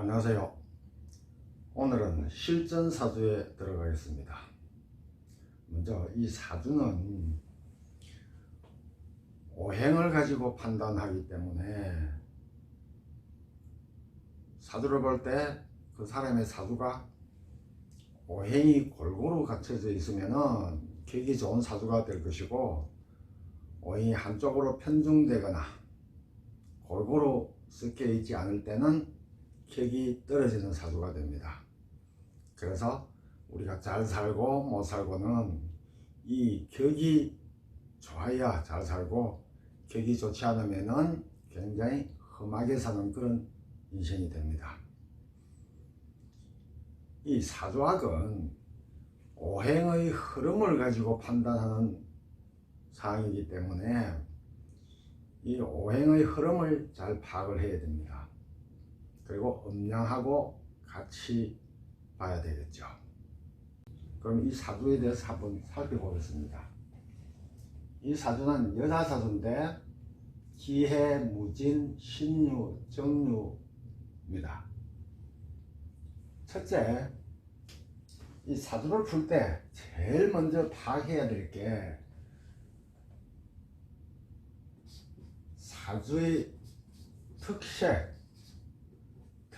안녕하세요. 오늘은 실전 사주에 들어가겠습니다. 먼저 이 사주는 오행을 가지고 판단하기 때문에 사주를 볼 때 그 사람의 사주가 오행이 골고루 갖춰져 있으면은 격이 좋은 사주가 될 것이고 오행이 한쪽으로 편중되거나 골고루 섞여 있지 않을 때는 격이 떨어지는 사주가 됩니다. 그래서 우리가 잘 살고 못 살고는 이 격이 좋아야 잘 살고 격이 좋지 않으면은 굉장히 험하게 사는 그런 인생이 됩니다. 이 사주학은 오행의 흐름을 가지고 판단하는 사항이기 때문에 이 오행의 흐름을 잘 파악을 해야 됩니다. 그리고 음양하고 같이 봐야 되겠죠. 그럼 이 사주에 대해서 한번 살펴보겠습니다. 이 사주는 여자 사주인데 기해, 무진, 신유, 정유입니다. 첫째, 이 사주를 풀 때 제일 먼저 파악해야 될 게 사주의 특색,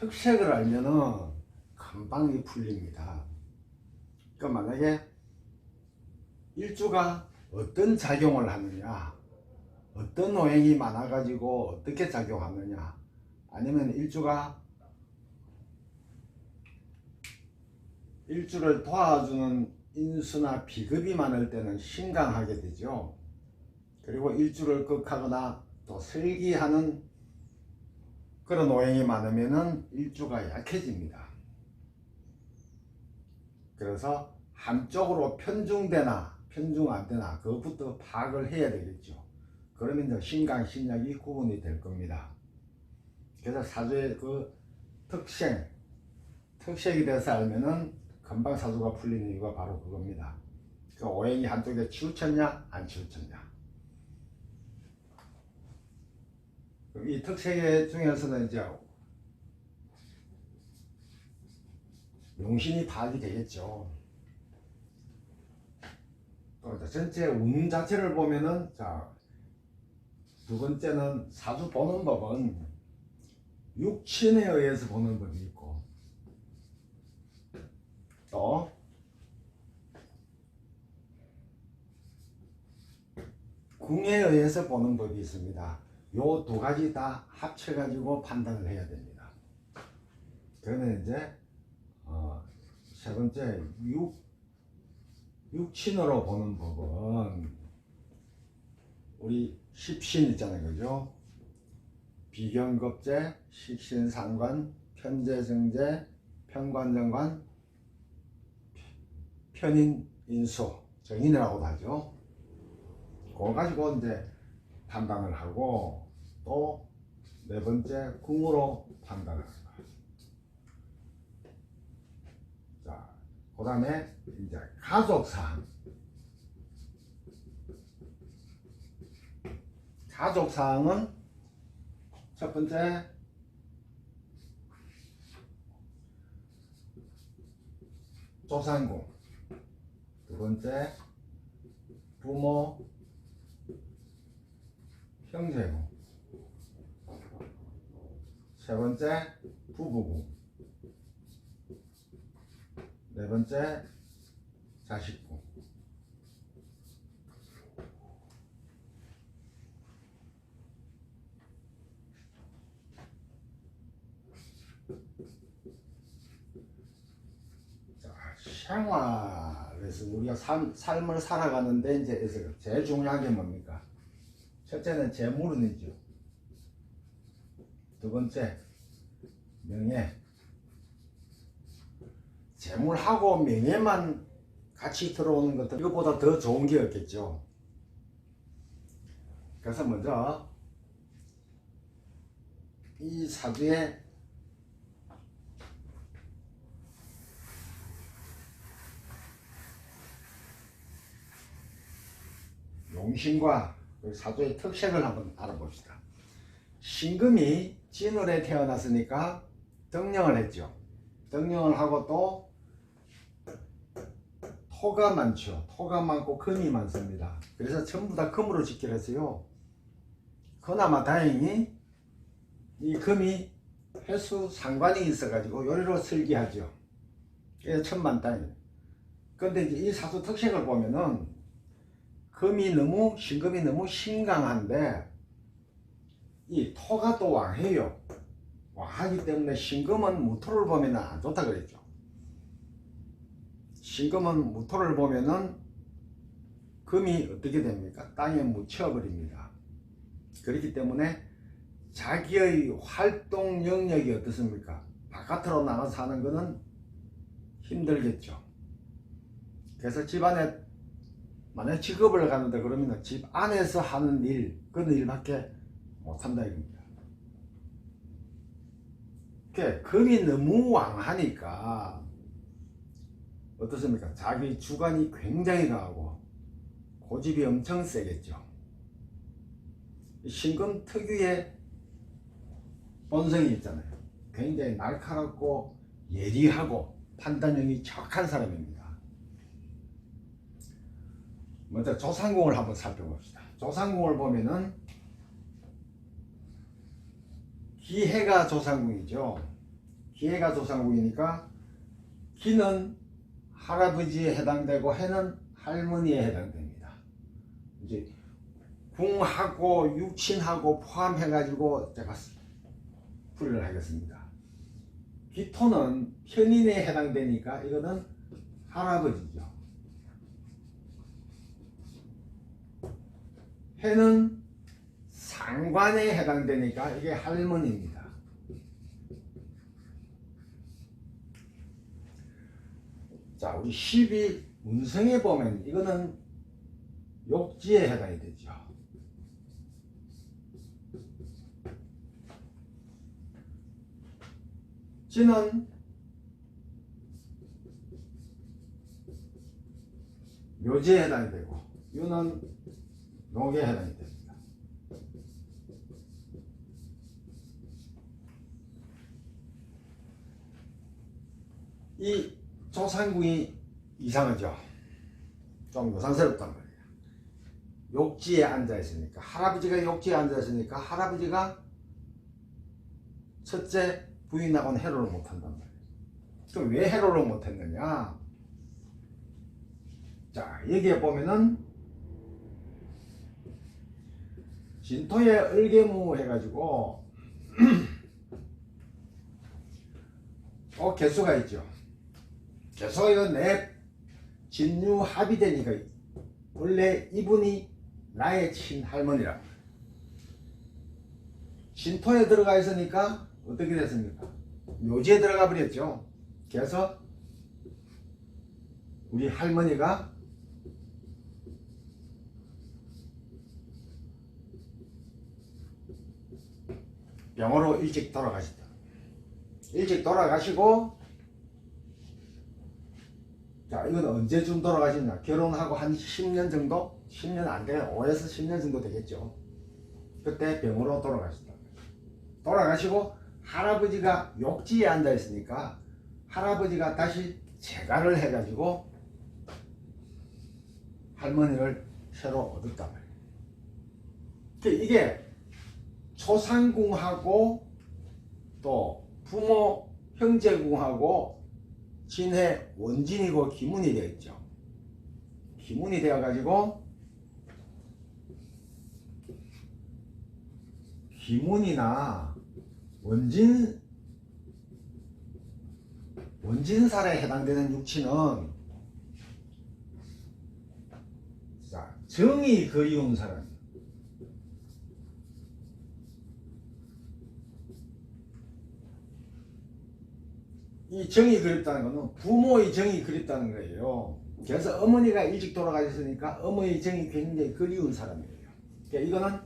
특색을 알면은 금방 이 풀립니다. 그러니까 만약에 일주가 어떤 작용을 하느냐, 어떤 오행이 많아가지고 어떻게 작용하느냐, 아니면 일주가 일주를 도와주는 인수나 비급이 많을 때는 신강하게 되죠. 그리고 일주를 극하거나 또 설기하는 그런 오행이 많으면은 일주가 약해집니다. 그래서 한쪽으로 편중되나 편중 안 되나 그것부터 파악을 해야 되겠죠. 그러면 이제 신강 신약이 구분이 될 겁니다. 그래서 사주의 그 특생 특색이 돼서 알면은 금방 사주가 풀리는 이유가 바로 그겁니다. 그 오행이 한쪽에 치우쳤냐 안 치우쳤냐. 그럼 이 특색 중에서는 이제 용신이 파악이 되겠죠. 또 전체 운 자체를 보면은 자 두 번째는 사주 보는 법은 육친에 의해서 보는 법이 있고 또 궁에 의해서 보는 법이 있습니다. 요 두 가지 다 합쳐가지고 판단을 해야 됩니다. 그러면 이제 어, 세 번째 육 육친으로 보는 법은 우리 십신 있잖아요, 그죠? 비견급제, 식신상관, 편제정제, 편관정관, 편인인수, 정인이라고도 하죠. 그거 가지고 이제 판단을 하고 또 네 번째 궁으로 판단을 합니다. 자, 그 다음에 이제 가족사항. 가족사항은 첫 번째 조상궁 두 번째 부모 형제궁 세 번째 부부궁 네 번째 자식궁 자, 생활에서 우리가 삶, 삶을 살아가는데 이제 제일 중요한 게 뭡니까? 첫째는 재물운이죠. 두 번째 명예. 재물하고 명예만 같이 들어오는 것은 이것보다 더 좋은 게 없겠죠. 그래서 먼저 이 사주의 용신과 그 사주의 특색을 한번 알아봅시다. 신금이 진월에 태어났으니까 등령을 했죠. 등령을 하고 또 토가 많죠. 토가 많고 금이 많습니다. 그래서 전부 다 금으로 짓기로 했어요. 그나마 다행히 이 금이 횟수 상관이 있어가지고 요리로 설계하죠. 그래서 천만다행. 근데 이제 이 사주 특색을 보면은 금이 너무 신금이 너무 신강한데 이 토가 또 왕해요. 왕하기 때문에 신금은 무토를 보면 안 좋다 그랬죠. 신금은 무토를 보면은 금이 어떻게 됩니까? 땅에 묻혀버립니다. 그렇기 때문에 자기의 활동 영역이 어떻습니까? 바깥으로 나가서 하는 것은 힘들겠죠. 그래서 집안에 만약 직업을 가는데 그러면 집 안에서 하는 일, 그런 일밖에 못한다 이겁니다. 그 금이 너무 왕하니까 어떻습니까? 자기 주관이 굉장히 강하고 고집이 엄청 세겠죠. 신금 특유의 본성이 있잖아요. 굉장히 날카롭고 예리하고 판단력이 정확한 사람입니다. 먼저 조상궁을 한번 살펴봅시다. 조상궁을 보면은 기해가 조상궁이죠. 기해가 조상궁이니까 기는 할아버지에 해당되고 해는 할머니에 해당됩니다. 이제 궁하고 육친하고 포함해가지고 제가 풀이를 하겠습니다. 기토는 편인에 해당되니까 이거는 할아버지죠. 해는 상관에 해당되니까 이게 할머니입니다. 자, 우리 12 문성에 보면 이거는 욕지에 해당이 되죠. 지는 묘지에 해당이 되고 유는 농에 해당이 됩니다. 이 조상궁이 이상하죠. 좀 요상스럽단 말이에요. 욕지에 앉아 있으니까 할아버지가 욕지에 앉아 있으니까 할아버지가 첫째 부인하고는 해로를 못한단 말이에요. 그럼 왜 해로를 못했느냐? 자 여기에 보면은 진토에 을개무 해가지고 어 개수가 있죠. 개수가 이거 내 진유 합의되니까 원래 이분이 나의 친할머니라. 진토에 들어가 있으니까 어떻게 됐습니까? 묘지에 들어가 버렸죠. 그래서 우리 할머니가 병으로 일찍 돌아가셨다. 일찍 돌아가시고 자 이건 언제쯤 돌아가셨냐. 결혼하고 한 10년 정도? 10년 안 돼, 5에서 10년 정도 되겠죠. 그때 병으로 돌아가셨다. 돌아가시고 할아버지가 욕지에 앉아 있으니까 할아버지가 다시 재가를 해가지고 할머니를 새로 얻었단 말이에요. 그 이게 초상궁하고 또 부모 형제궁하고 진해 원진이고 기문이 되어 있죠. 기문이 되어 가지고 기문이나 원진 원진살에 해당되는 육치는 자 정이 그리운 사람 이 정이 그립다는 것은 부모의 정이 그립다는 거예요. 그래서 어머니가 일찍 돌아가셨으니까 어머니의 정이 굉장히 그리운 사람이에요. 그러니까 이거는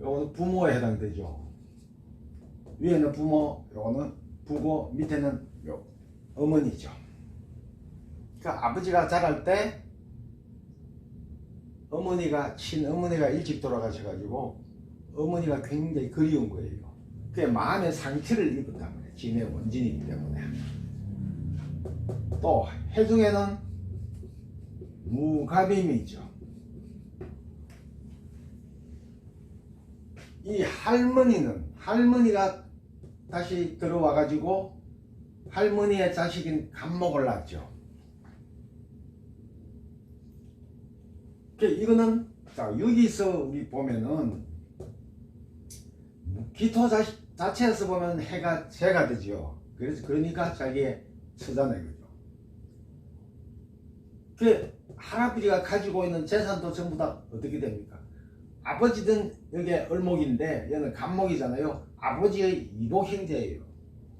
요거는 부모에 해당되죠. 위에는 부모, 요거는 부고, 밑에는 요 어머니죠. 그러니까 아버지가 자랄 때 어머니가 친어머니가 일찍 돌아가셔가지고 어머니가 굉장히 그리운 거예요. 그 마음의 상처를 입었단 말이에요. 진의 원진이기 때문에. 또 해중에는 무가빔이 있죠. 이 할머니는 할머니가 다시 들어와 가지고 할머니의 자식인 간목을 낳죠. 그 이거는 자 여기서 우리 보면은 기토 자, 자체에서 보면 해가 재가 되죠. 그래서 그러니까 자기의 처잖아요, 그죠? 그 할아버지가 가지고 있는 재산도 전부 다 어떻게 됩니까? 아버지든 여기 을목인데 얘는 간목이잖아요. 아버지의 이복 형제예요.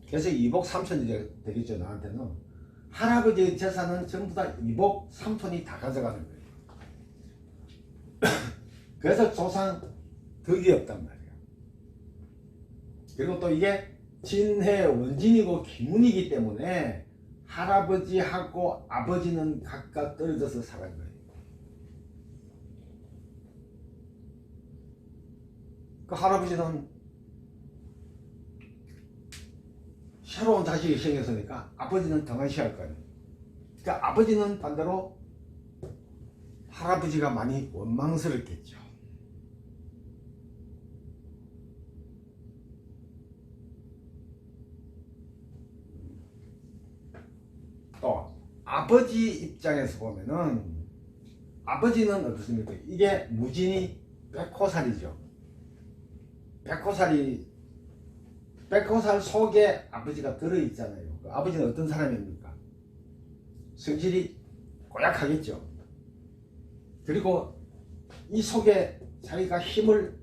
그래서 이복 삼촌이 되- 되겠죠 나한테는. 할아버지의 재산은 전부 다 이복 삼촌이 다 가져가는 거예요. 그래서 조상 덕이 없단 말이에요. 그리고 또 이게 진해 원진이고 기문이기 때문에 할아버지하고 아버지는 각각 떨어져서 거예요. 그 할아버지는 새로운 자식이 생겼으니까 아버지는 등한시할 거예요. 그러니까 아버지는 반대로 할아버지가 많이 원망스럽겠죠. 또 아버지 입장에서 보면은 아버지는 어떻습니까? 이게 무진이 백호살이죠. 백호살이 백호살 속에 아버지가 들어있잖아요. 그 아버지는 어떤 사람입니까? 성질이 고약하겠죠. 그리고 이 속에 자기가 힘을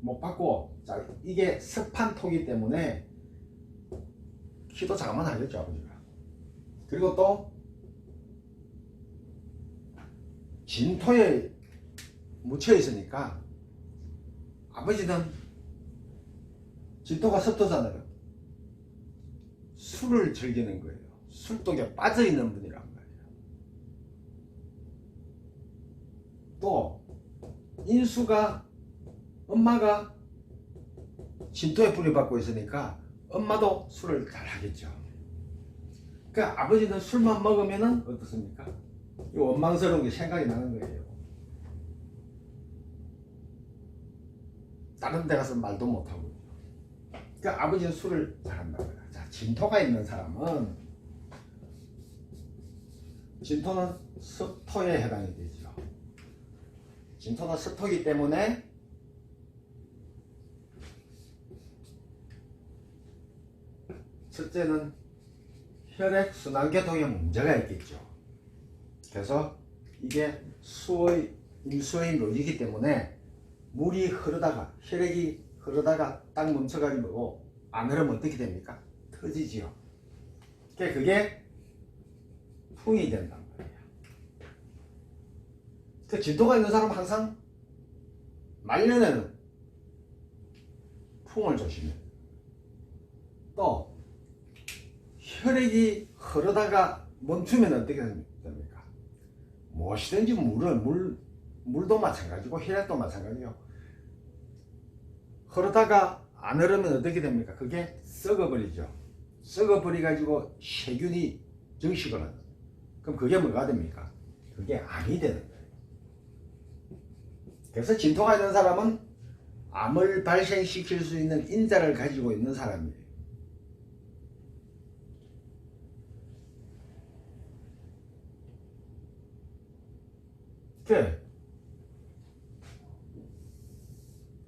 못 받고 자, 이게 습한 토기 때문에 키도 자만하겠죠 아버지가. 그리고 또 진토에 묻혀 있으니까 아버지는 진토가 습도잖아요. 술을 즐기는 거예요. 술독에 빠져 있는 분이란 말이에요. 또 인수가 엄마가 진토에 뿌리 받고 있으니까 엄마도 술을 잘 하겠죠. 그러니까 아버지는 술만 먹으면은 어떻습니까? 이 원망스러운 게 생각이 나는 거예요. 다른 데 가서 말도 못하고. 그러니까 아버지는 술을 잘한다. 자, 진토가 있는 사람은 진토는 습토에 해당이 되죠. 진토는 습토이기 때문에 첫째는 혈액 순환계통에 문제가 있겠죠. 그래서 이게 수의 임수의 묘지이기 때문에 물이 흐르다가 혈액이 흐르다가 딱 멈춰가지고 안 흐르면 어떻게 됩니까? 터지지요. 그게 그게 풍이 된단 말이에요. 그 진도가 있는 사람 은 항상 말년에는 풍을 조심해. 또 혈액이 흐르다가 멈추면 어떻게 됩니까? 무엇이든지 물을 물 물도 마찬가지고 혈액도 마찬가지요. 흐르다가 안 흐르면 어떻게 됩니까? 그게 썩어버리죠. 썩어버리 가지고 세균이 증식을 하죠. 그럼 그게 뭐가 됩니까? 그게 암이 되는 거예요. 그래서 진토가 있는 사람은 암을 발생시킬 수 있는 인자를 가지고 있는 사람이에요. 그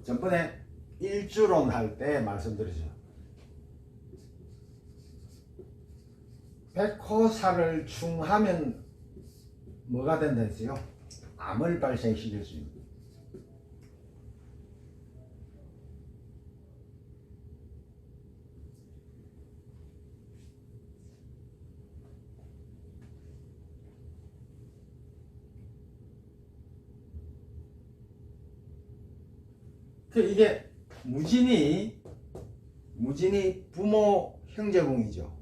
전번에 일주론 할 때 말씀드리죠. 백호사를 충하면 뭐가 된다 했어요? 암을 발생시킬 수 있는. 그 이게 무진이 무진이 부모 형제궁이죠.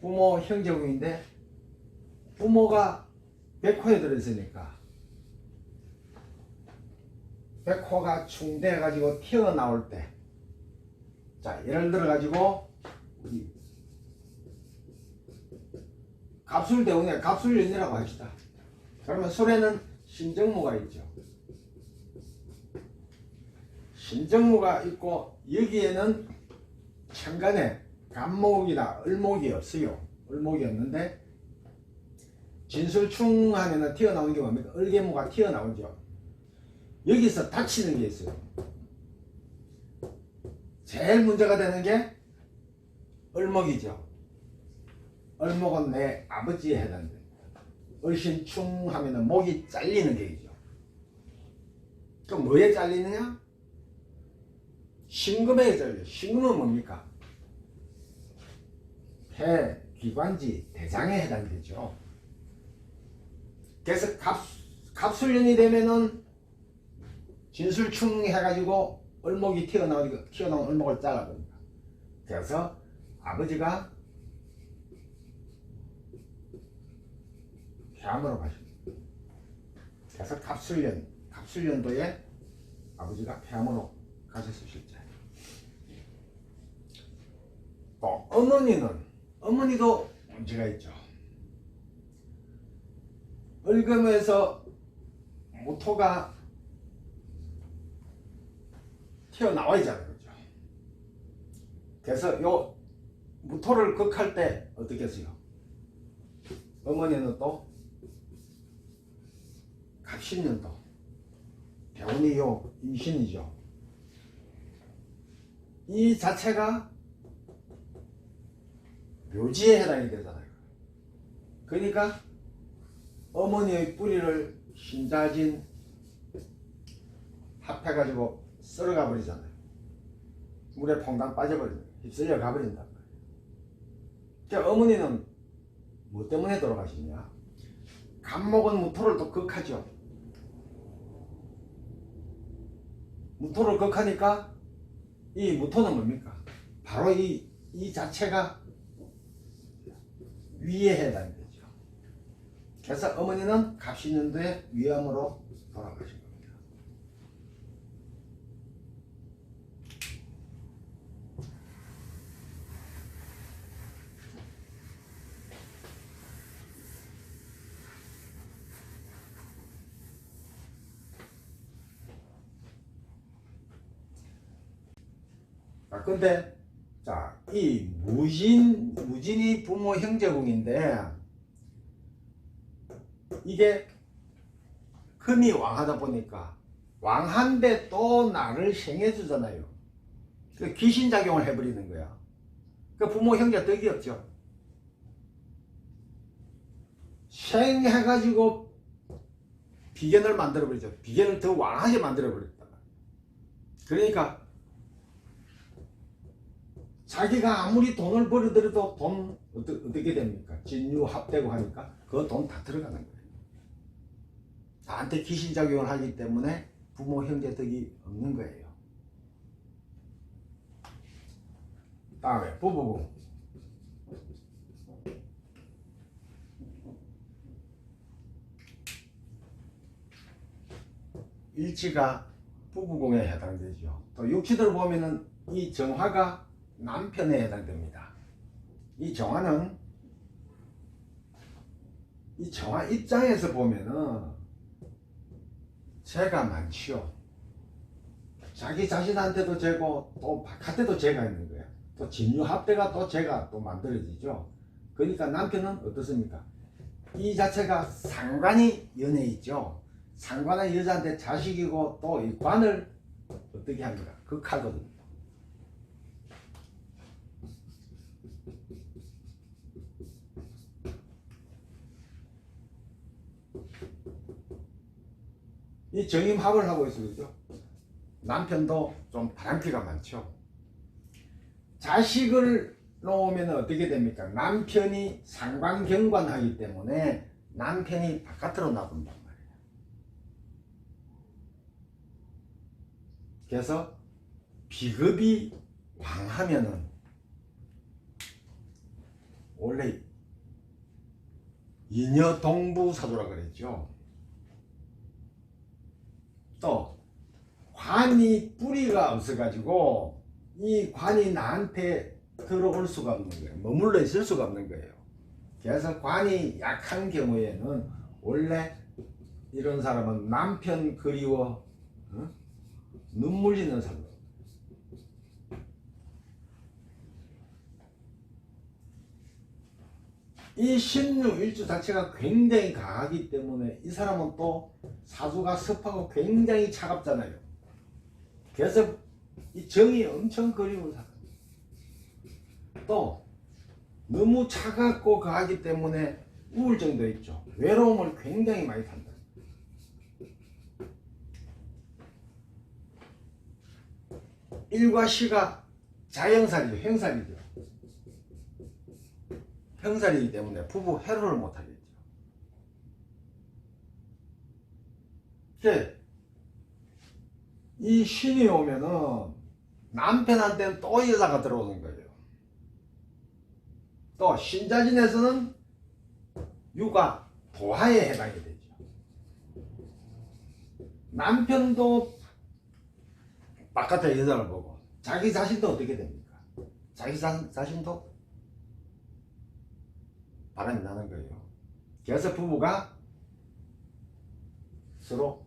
부모 형제궁인데 부모가 백호에 들어있으니까 백호가 충돼 가지고 튀어나올 때 자, 예를 들어 가지고 우리 갑술대운에 갑술연이라고 합시다. 그러면 술에는 신정무가 있죠. 신정무가 있고 여기에는 천간에 간목이나 을목이 없어요. 을목이 없는데 진술충 하면은 튀어나오는 게 뭡니까? 을개무가 튀어나오죠. 여기서 다치는 게 있어요. 제일 문제가 되는 게 을목이죠. 을목은 내 아버지에 해당됩니다. 을신충 하면은 목이 잘리는 계기죠. 그럼 뭐에 잘리느냐? 신금에 잘려. 신금은 뭡니까? 폐, 기관지, 대장에 해당되죠. 그래서 갑, 갑술년이 되면은 진술충 해가지고 을목이 튀어나오니까 튀어나온 을목을 잘라버립니다. 그래서 아버지가 폐암으로 가십니다. 그래서 갑술년, 갑술년도에 아버지가 폐암으로 가셨을 실제. 또 어머니는 어머니도 문제가 있죠. 을금에서 모토가 튀어나와 있잖아요. 그죠? 그래서 요 무토를 극할 때 어떻게 했어요? 어머니는 또 갑신년도 배운이 요 임신이죠. 이 자체가 묘지에 해당이 되잖아요. 그러니까 어머니의 뿌리를 신자진 합해가지고 썰어가 버리잖아요. 물에 퐁당 빠져버리죠. 휩쓸려 말이에요. 자, 어머니는 뭐 때문에 돌아가시냐? 간목은 무토를 또 극하죠. 무토를 극하니까 이 무토는 뭡니까? 바로 이, 이 자체가 위에 해당이 되죠. 그래서 어머니는 갑신년도에 위암으로 돌아가신 겁니다. 아, 근데, 자, 이 무진, 무진이 부모 형제궁인데, 이게 금이 왕하다 보니까, 왕한데 또 나를 생해주잖아요. 그 귀신작용을 해버리는 거야. 그 부모 형제 덕이 없죠. 생해가지고 비견을 만들어버리죠. 비견을 더 왕하게 만들어버렸다. 그러니까 자기가 아무리 돈을 벌어들여도 돈 어떻게 됩니까? 진유 합되고 하니까 그 돈 다 들어가는 거예요. 나한테 귀신작용을 하기 때문에 부모 형제 덕이 없는 거예요. 다음에 부부궁 일치가 부부궁에 해당되죠. 또 육치들 보면은 이 정화가 남편에 해당됩니다. 이 정화는 이 정화 입장에서 보면은 죄가 많지요. 자기 자신한테도 죄고 또 바깥에도 죄가 있는 거야. 또 진유합대가 또 죄가 또 만들어지죠. 그러니까 남편은 어떻습니까? 이 자체가 상관이 연애 있죠. 상관은 여자한테 자식이고 또 이 관을 어떻게 합니까? 극하거든요. 이 정임합을 하고 그죠? 남편도 좀 바람피가 많죠. 자식을 놓으면 어떻게 됩니까? 남편이 상관경관하기 때문에 남편이 바깥으로 나간단 말이에요. 그래서 비급이 왕하면은 원래 인여동부 사조라 그랬죠. 또 관이 뿌리가 없어가지고 이 관이 나한테 들어올 수가 없는 거예요. 머물러 있을 수가 없는 거예요. 그래서 관이 약한 경우에는 원래 이런 사람은 남편 그리워 어? 눈물 짓는 사람. 이 신유 일주 자체가 굉장히 강하기 때문에 이 사람은 또 사주가 습하고 굉장히 차갑잖아요. 그래서 이 정이 엄청 그리운 사람. 또 너무 차갑고 가기 때문에 우울증도 있죠. 외로움을 굉장히 많이 탄다. 일과 시가 자영살이죠. 행살이죠. 형살이기 때문에 부부 해로를 못하겠죠. 이 신이 오면은 남편한테는 또 여자가 들어오는 거예요. 또 신자진에서는 육아 도하에 해당이 되죠. 남편도 바깥에 여자를 보고 자기 자신도 어떻게 됩니까? 자기 자, 자신도 바람이 나는 거예요. 그래서 부부가 서로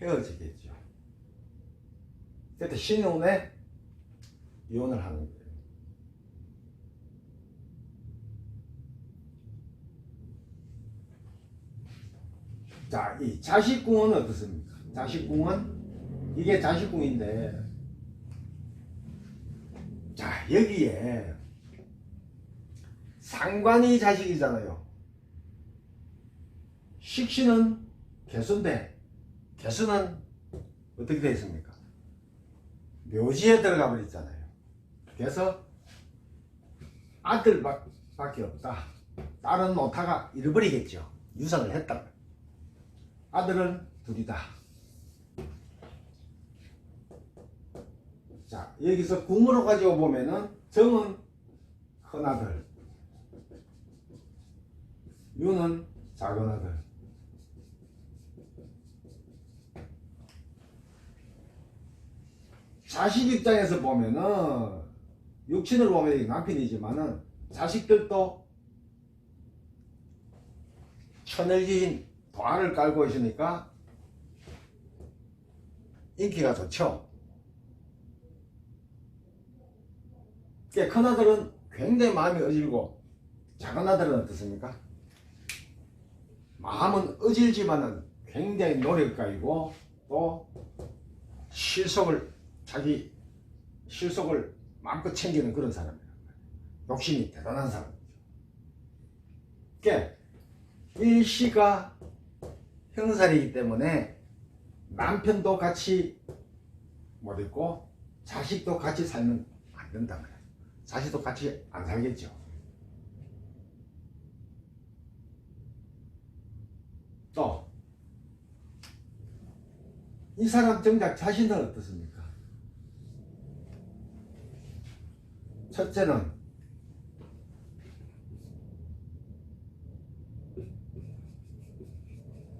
헤어지겠죠. 그때 신혼에 이혼을 하는 거예요. 자, 이 자식궁은 어떻습니까? 자식궁은 이게 자식궁인데 자, 여기에 상관이 자식이잖아요. 식신은 개수인데 개수는 어떻게 되어 있습니까? 묘지에 들어가 버렸잖아요. 그래서 아들밖에 없다. 딸은 오타가 잃어버리겠죠. 유산을 했다. 아들은 둘이다. 자 여기서 궁으로 가지고 보면은 정은 큰 아들, 유는 작은 아들. 자식 입장에서 보면은 육친을 보면 남편이지만은 자식들도 천을기인 도안을 깔고 있으니까 인기가 좋죠. 꽤큰 아들은 굉장히 마음이 어질고 작은 아들은 어떻습니까? 마음은 어질지만은 굉장히 노력가이고 또 실속을 자기 실속을 마음껏 챙기는 그런 사람이란 말이에요. 욕심이 대단한 사람이죠. 그러니까 일시가 형살이기 때문에 남편도 같이 못 있고 자식도 같이 살면 안 된단 말이에요. 자식도 같이 안 살겠죠. 또, 이 사람 정작 자신은 어떻습니까? 첫째는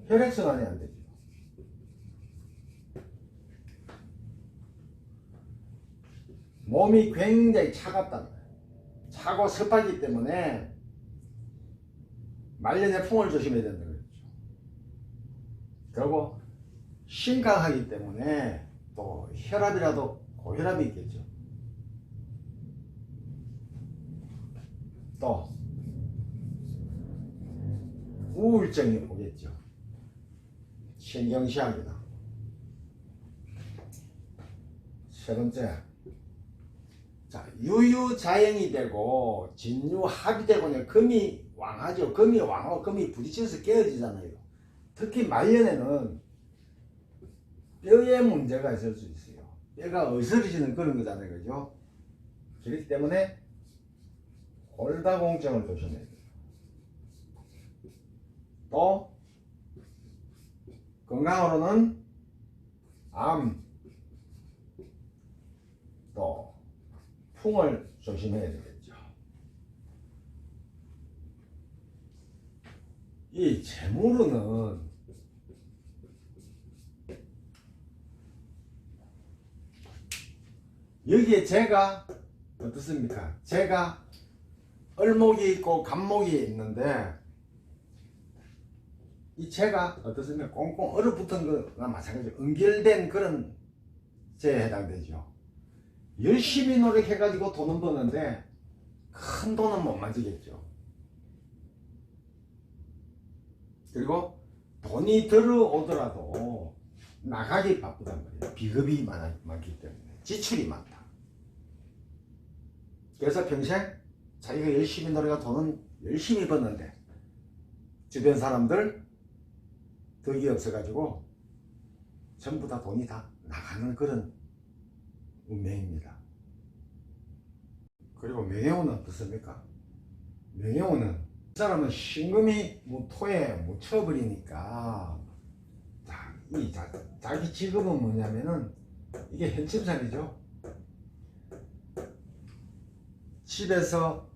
혈액순환이 안 되죠. 몸이 굉장히 말이에요. 차고 습하기 때문에 말년에 풍을 조심해야 거죠. 그리고 심각하기 때문에 또 혈압이라도 고혈압이 있겠죠. 또 우울증이 오겠죠. 신경시약이다. 세 번째, 자 유유자행이 되고 진유합이 되고는 금이 왕하죠. 금이 왕하고 금이 부딪혀서 깨어지잖아요. 특히 말년에는 뼈에 문제가 있을 수 있어요. 뼈가 어스러지는 그런 거잖아요. 그죠? 그렇기 때문에 골다공증을 조심해야 돼요. 또 건강으로는 암, 또 풍을 조심해야 되겠죠. 이 재물은 여기에 제가 어떻습니까? 제가 을목이 있고 간목이 있는데 이 제가 어떻습니까? 꽁꽁 얼어붙은 거나 마찬가지로 연결된 그런 제에 해당되죠. 열심히 노력해가지고 돈은 버는데 큰 돈은 못 만지겠죠. 그리고 돈이 들어오더라도 나가기 바쁘단 말이에요. 비급이 많아, 많기 때문에 지출이 많다. 그래서 평생 자기가 열심히 노력한 돈은 열심히 벌는데 주변 사람들 덕이 없어가지고 전부 다 돈이 다 나가는 그런 운명입니다. 그리고 명예운은 어떻습니까? 명예운은 이 사람은 신금이 무토에 묻혀버리니까 자, 이 자, 자기 직업은 뭐냐면은 이게 현침살이죠. 집에서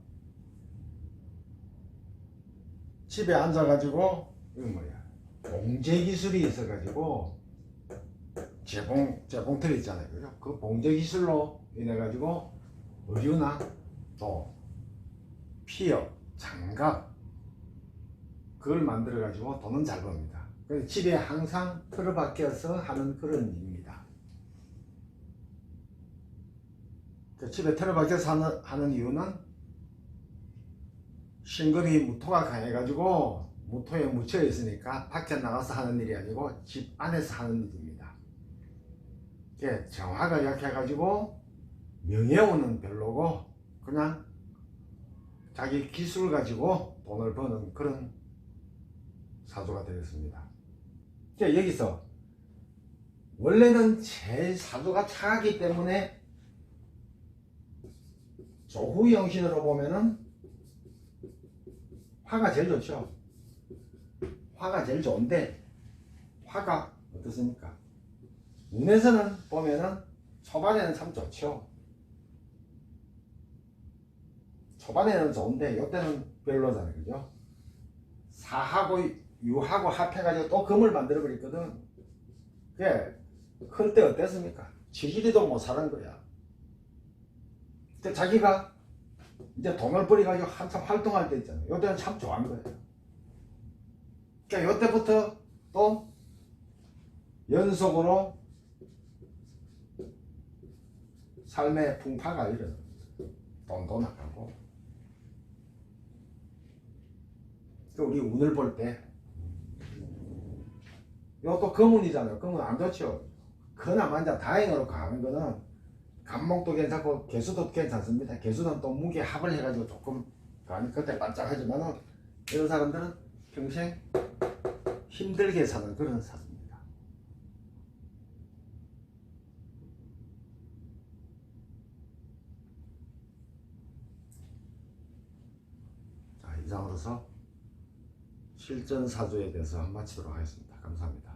집에 앉아가지고 이거 뭐야 봉제 기술이 있어가지고 재봉 재봉틀 있잖아요, 그죠? 그 봉제 기술로 인해 가지고 의류나 또 피업, 장갑 그걸 만들어 가지고 돈은 잘 법니다. 그래서 집에 항상 틀어박혀서 하는 그런 일입니다. 그 집에 틀어박혀서 하는, 하는 이유는 신금이 무토가 강해 가지고 무토에 묻혀 있으니까 밖에 나가서 하는 일이 아니고 집 안에서 하는 일입니다. 정화가 약해 가지고 명예운은 별로고 그냥 자기 기술 가지고 돈을 버는 그런 사주가 되겠습니다. 이제 여기서 원래는 제 사주가 차기 때문에 조후 영신으로 보면은 화가 제일 좋죠. 화가 제일 좋은데 화가 어떻습니까? 눈에서는 보면은 초반에는 참 좋죠. 초반에는 좋은데 요때는 별로잖아요. 그죠? 사하고 유하고 합해가지고 또 금을 만들어 버렸거든. 그게 클 때 어땠습니까? 지지리도 못 사는 거야. 근데 자기가 이제 돈을 벌여가지고 한참 활동할 때 있잖아요. 요때는 참 좋아한 거예요. 그러니까 요때부터 또 연속으로 삶의 풍파가 일어나. 돈도 나가고. 그 우리 운을 볼 때, 이것도 금운이잖아요. 금운 안 좋죠. 그나마자 다행으로 가는 거는 간목도 괜찮고 개수도 괜찮습니다. 개수는 또 무게 합을 해가지고 조금 가니 그때 반짝하지만은 이런 사람들은 평생 힘들게 사는 그런 사주입니다. 자, 이상으로서 실전 사주에 대해서 마치도록 하겠습니다. 감사합니다.